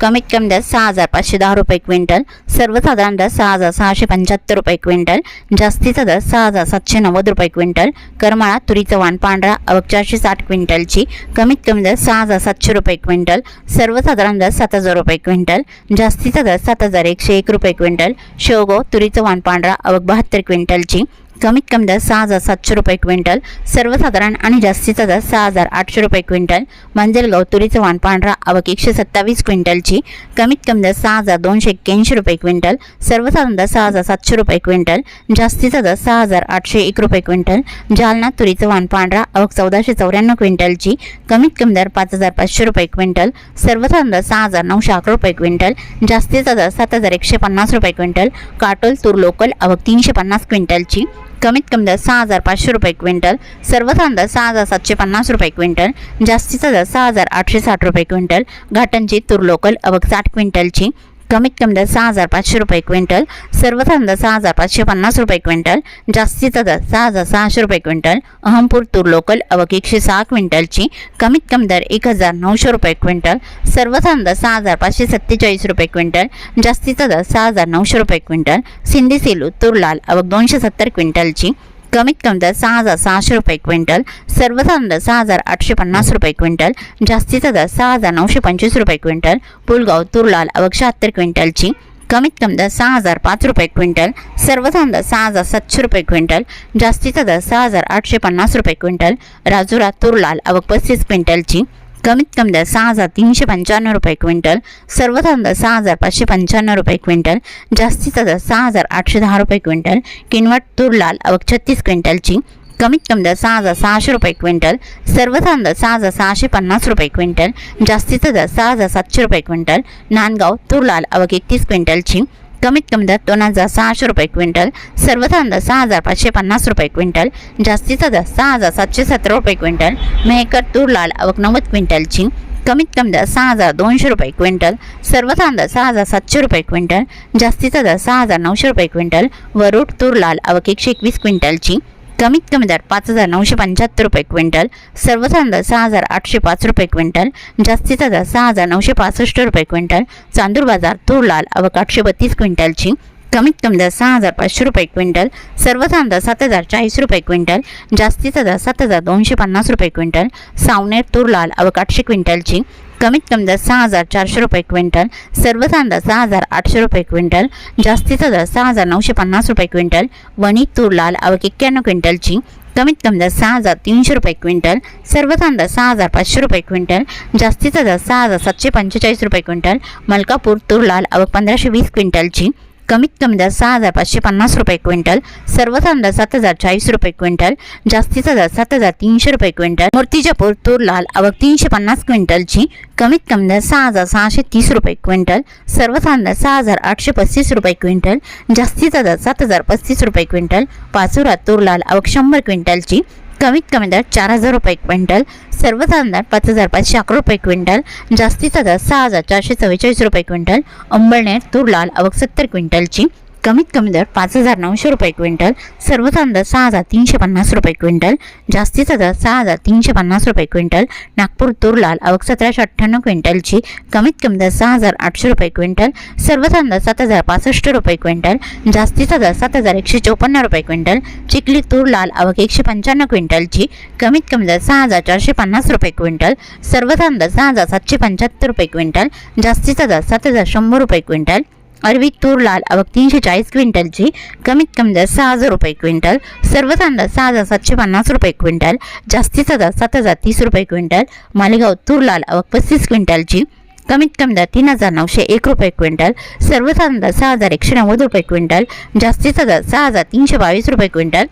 कमीत कमी दर सहा हजार पाचशे दहा रुपये क्विंटल सर्वसाधारण दर सहा हजार सहाशे पंच्याहत्तर रुपये क्विंटल जास्तीचा दर सहा हजार सातशे नव्वद रुपये क्विंटल करमाळा तुरीचं वाण पांढरा अवक चारशे साठ क्विंटलची कमीत कमी दर सहा हजार सातशे रुपये क्विंटल सर्वसाधारण दर सात हजार रुपये क्विंटल जास्तीचा दर सात हजार एकशे एक रुपये क्विंटल शेवगाव तुरीचं वाण पांढरा अवक बहात्तर क्विंटलची कमीत कमी दर सहा हजार सातशे रुपये क्विंटल सर्वसाधारण आणि जास्तीचा दर सहा हजार आठशे रुपये क्विंटल मंजलगाव तुरीचं वाण पांढरा आवक एकशे सत्तावीस क्विंटलची कमीत कमी दर सहा हजार दोनशे एक्क्याऐंशी रुपये क्विंटल सर्वसाधारण दर सहा हजार सातशे रुपये क्विंटल जास्तीचा दर सहा हजार आठशे एक रुपये क्विंटल जालना तुरीचं वाण पांढरा आवक चौदाशे चौऱ्याण्णव क्विंटलची कमीत कमी दर पाच हजार पाचशे रुपये क्विंटल सर्वसाधारण दर सहा हजार नऊशे अकरा रुपये क्विंटल जास्तीचा दर सात हजार एकशे पन्नास रुपये क्विंटल काटोल तूर लोकल आवक तीनशे पन्नास क्विंटलची. कमीत कमी दर सहा हजार पाचशे रुपये क्विंटल सर्वसाधारण दर सहा हजार सातशे पन्नास रुपये क्विंटल जास्तीचा दर सहा हजार आठशे साठ रुपये क्विंटल घाटनची तुरलोकल अवघ साठ क्विंटलची कमीत कमी दर सहा हजार पाचशे रुपये क्विंटल सर्वसाधारण दर सहा हजार पाचशे पन्नास रुपये क्विंटल जास्तीचा दर सहा हजार सहाशे रुपये क्विंटल अहमपूर तूर लोकल अवक एकशे सहा क्विंटलची कमीत कमी दर एक हजार नऊशे रुपये क्विंटल सर्वसाधारण दर सहा हजार पाचशे सत्तेचाळीस रुपये क्विंटल जास्तीचा दर सहा हजार नऊशे रुपये क्विंटल सिंधी सेलू तूर लाल अवक दोनशे सत्तर क्विंटलची कमीत कमी दर सहा हजार सहाशे रुपये क्विंटल सर्वसाधारण दर सहा हजार आठशे पन्नास रुपये क्विंटल जास्तीचा दर सहा हजार नऊशे पंचवीस रुपये क्विंटल पुलगाव तुरलाल अवघ शहात्तर क्विंटलची कमीत कमी दर सहा हजार पाच रुपये क्विंटल सर्वसाधारण दर सहा हजार सातशे रुपये क्विंटल जास्तीचा दर सहा हजार आठशे पन्नास रुपये क्विंटल राजुरा तुरलाल अवघ पस्तीस क्विंटलची कमीत कमी दर सहा हजार तीनशे पंच्याण्णव रुपये क्विंटल सर्वसाधारण दर सहा हजार पाचशे पंच्याण्णव रुपये क्विंटल जास्तीचा दर सहा हजार आठशे दहा रुपये क्विंटल किनवट तूर लाल अवघ छत्तीस क्विंटलची कमीत कमी दर सहा हजार सहाशे रुपये क्विंटल सर्वसाधारण दर सहा हजार सहाशे पन्नास रुपये क्विंटल जास्तीचा दर सहा हजार सातशे रुपये क्विंटल नांदगाव तूर लाल अवघ एकतीस क्विंटलची कमीत कमी दर दोन हजार सहाशे रुपये क्विंटल सर्वसाधारण दर सहा हजार पाचशे पन्नास रुपये क्विंटल जास्तीचा दर सहा हजार सातशे सतरा रुपये क्विंटल मेहकर तूर लाल आवक नव्वद क्विंटलची कमीत कमी दर सहा हजार दोनशे रुपये क्विंटल सर्वसाधारण दर सहा हजार सातशे रुपये क्विंटल जास्तीचा दर सहा हजार नऊशे रुपये क्विंटल वरुड तूर लाल आवक एकशे एकवीस क्विंटलची कमीत कमी दर पाच हजार नऊशे पंच्याहत्तर रुपये क्विंटल सर्वसाधारण दर सहा हजार आठशे पाच रुपये क्विंटल जास्तीचा दर सहा हजार नऊशे पासष्ट रुपये क्विंटल चांदूर बाजार तूर लाल अवक आठशे बत्तीस क्विंटलची कमीत कमी दर सहा हजार पाचशे रुपये क्विंटल सर्वसाधारण दर सात हजार चाळीस रुपये क्विंटल जास्तीचा दर सात हजार दोनशे पन्नास रुपये क्विंटल सावनेर तूर लाल अवक आठशे क्विंटलची कमीत कमी दर सहा हजार चारशे रुपये क्विंटल सर्वसाधारण दर सहा हजार आठशे रुपये क्विंटल जास्तीचा दर सहा हजार नऊशे पन्नास रुपये क्विंटल वणी तूर लाल अवघ एक्क्याण्णव क्विंटलची कमीत कमी दर सहा हजार तीनशे रुपये क्विंटल सर्वसाधारण दर सहा हजार पाचशे रुपये क्विंटल जास्तीचा दर सहा हजार सातशे पंचेचाळीस रुपये क्विंटल मलकापूर तूर लाल अवघ पंधराशे वीस क्विंटलची कमीत कमी दर सहा हजार पाचशे पन्नास रुपये क्विंटल सर्वसाधारण दर सात हजार चाळीस रुपये क्विंटल जास्तीचा दर सात हजार तीनशे रुपये क्विंटल मूर्तिजापूर तूर लाल अवघ तीनशे पन्नास क्विंटलची कमीत कमी दर सहा हजार सहाशे तीस रुपये क्विंटल सर्वसाधारण दर सहा हजार आठशे पस्तीस रुपये क्विंटल जास्तीचा दर सात हजार पस्तीस रुपये क्विंटल पाचोरा तूर लाल अवघ शंभर क्विंटलची कमीत कमी दर चार हजार रुपये क्विंटल सर्वसाधारण दर पाच हजार पाचशे अकरा रुपये क्विंटल जास्तीचा दर सहा हजार चारशे चव्वेचाळीस रुपये क्विंटल अंबळनेर तूर लाल अवघ सत्तर क्विंटलची कमीत कमी दर पाच हजार नऊशे रुपये क्विंटल सर्वसाधारण दर सहा हजार तीनशे पन्नास रुपये क्विंटल जास्तीचा दर सहा हजार तीनशे पन्नास रुपये क्विंटल नागपूर तूर लाल अवघ सतराशे अठ्ठ्याण्णव क्विंटलची कमीत कमी दर सहा हजार आठशे रुपये क्विंटल सर्वसाधारण दर सात हजार पासष्ट रुपये क्विंटल जास्तीचा दर सात हजार एकशे चौपन्न रुपये क्विंटल चिखली तूर लाल अवघ एकशे पंच्याण्णव क्विंटलची कमीत कमी दर सहा हजार चारशे पन्नास रुपये क्विंटल सर्वसाधारण दर सहा हजार सातशे पंच्याहत्तर रुपये क्विंटल जास्तीचा दर सात हजार शंभर रुपये क्विंटल अरविक तूर लाल अवक तीनशे चाळीस क्विंटलची कमीत कमी दर सहा हजार रुपये क्विंटल. सर्व दर सहा हजार सातशे पन्नास रुपये क्विंटल. जास्तीचा दर सात हजार तीस रुपये क्विंटल. मालेगाव तूर लाल अवक पस्तीस क्विंटलची कमीत कमी दर तीन हजार नऊशे एक रुपये क्विंटल. सर्व दर सहा हजार एकशे नव्वद रुपये क्विंटल. जास्तीचा दर सहा हजार तीनशे बावीस रुपये क्विंटल.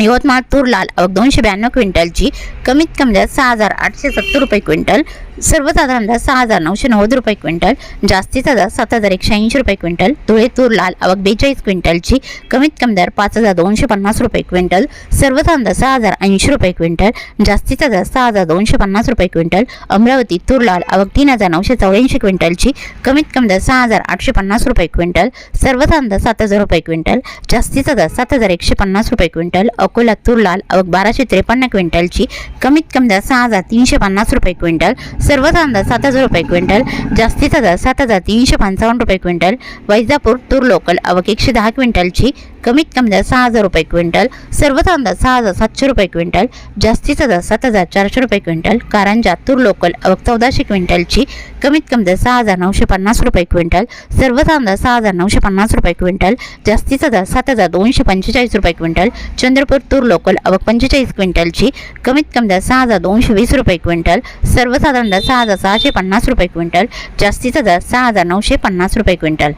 यवतमाळ तूर लाल अवक दोनशे ब्याण्णव क्विंटलची कमीत कमी दर सहा हजार आठशे सत्तर रुपये क्विंटल. सर्वसाधारण सहा हजार नऊशे नव्वद रुपये क्विंटल जास्तीचा दर सात हजार एकशे ऐंशी रुपये क्विंटल धुळे तूर लाल अवघ बेचाळीस क्विंटलची कमीत कमी दर पाच हजार दोनशे पन्नास रुपये क्विंटल सर्वसाधारण सहा हजार ऐंशी रुपये क्विंटल जास्तीचा दर सहा हजार दोनशे पन्नास रुपये क्विंटल अमरावती तूर लाल अवघ तीन हजार नऊशे चौऱ्याऐंशी क्विंटलची कमीत कमी दर सहा हजार आठशे पन्नास रुपये क्विंटल सर्वसाधारण सात हजार रुपये क्विंटल जास्तीचा दर सात हजार एकशे पन्नास रुपये क्विंटल अकोला तूर लाल अवघ बाराशे त्रेपन्न क्विंटलची कमीत कमी दर सहा हजार तीनशे पन्नास रुपये क्विंटल सर्वच अंदाज सात हजार रुपये क्विंटल जास्तीचा दर सात हजार तीनशे पंचावन्न रुपये क्विंटल वैजापूर तूर लोकल अवघ एकशे दहा क्विंटलची कमीत कमी दर सहा हजार रुपये क्विंटल सर्वसाधारण दर सहा हजार सातशे रुपये क्विंटल जास्तीचा दर सात हजार चारशे रुपये क्विंटल कारंजा तूर लोकल चौदाशे क्विंटलची कमीत कमी दर सहा हजार नऊशे पन्नास रुपये क्विंटल सर्वसाधारण दर सहा हजार नऊशे पन्नास रुपये क्विंटल जास्तीचा दर सात हजार दोनशे पंचेचाळीस रुपये क्विंटल चंद्रपूर तूर लोकल अवक पंचेचाळीस क्विंटलची कमीत कमी दर सहा हजार दोनशे वीस रुपये क्विंटल सर्वसाधारण दर सहा हजार सहाशे पन्नास रुपये क्विंटल जास्तीचा दर सहा हजार नऊशे पन्नास रुपये क्विंटल.